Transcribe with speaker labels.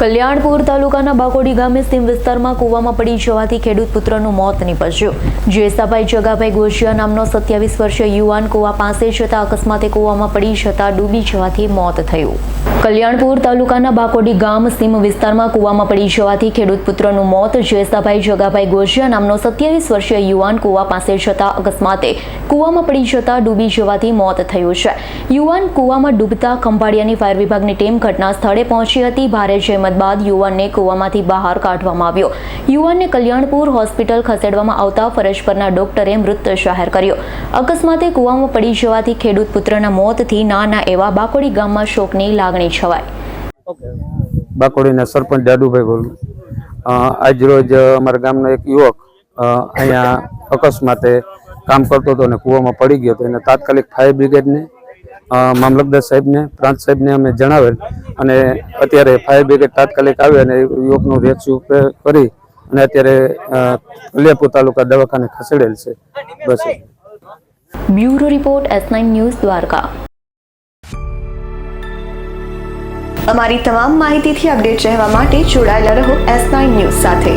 Speaker 1: કલ્યાણપુર તાલુકાના બાકોડી ગામે સીમ વિસ્તારમાં કૂવામાં પડી જવાથી ખેડૂત પુત્રનું મોત નીપજ્યું. જેસાભાઈ જગાભાઈ ગોશિયા નામનો સત્યાવીસ વર્ષીય યુવાન કૂવા પાસે જતા અકસ્માતે કૂવામાં પડી જતા ડૂબી જવાથી મોત થયું. કલ્યાણપુર તાલુકાના બાકોડી ગામ સીમ વિસ્તારમાં કૂવામાં પડી જવાથી ખેડૂત પુત્રનું મોત જેસાભાઈ જગાભાઈ ગોશિયા નામનો સત્યાવીસ વર્ષીય યુવાન કૂવા પાસે જતા અકસ્માતે કૂવામાં પડી જતા ડૂબી જવાથી મોત થયું છે. યુવાન કૂવામાં ડૂબતા ખંભાળિયાની ફાયર વિભાગની ટીમ ઘટના સ્થળે પહોંચી હતી. ભારે જહેમત બાદ યુવાનને કૂવામાંથી બહાર કાઢવામાં આવ્યો. યુવાનને કલ્યાણપુર હોસ્પિટલ ખસેડવામાં આવતા ફરજ પરના ડોક્ટરે મૃત જાહેર કર્યો. અકસ્માતે કૂવામાં પડી જવાથી ખેડૂત પુત્રના મોતથી નાના એવા બાકોડી ગામમાં શોકની લાગણી છવાઈ.
Speaker 2: બાકોડીના સરપંચ દાદુભાઈ બોલું. આજ રોજ અમારા ગામનો એક યુવક અહીંયા અકસ્માતે કામ કરતો હતો અને કૂવામાં પડી ગયો હતો. એને તાત્કાલિક ફાયર બ્રિગેડને મામલતદાર સાહેબને, પ્રાંત સાહેબને અમે જણાવેલ અને અત્યારે ફાયર બ્રિગેડ તાત્કાલિક આવે અને યુવકનું રેસ્ક્યુ કરી અને અત્યારે કલ્યાપુર તાલુકા દવાખાને ખસેડેલ છે. બસ
Speaker 1: bureau report S news Dwarka.
Speaker 3: અમારી તમામ માહિતીથી અપડેટ રહેવા માટે જોડાયેલા રહો એસ ન્યૂઝ સાથે.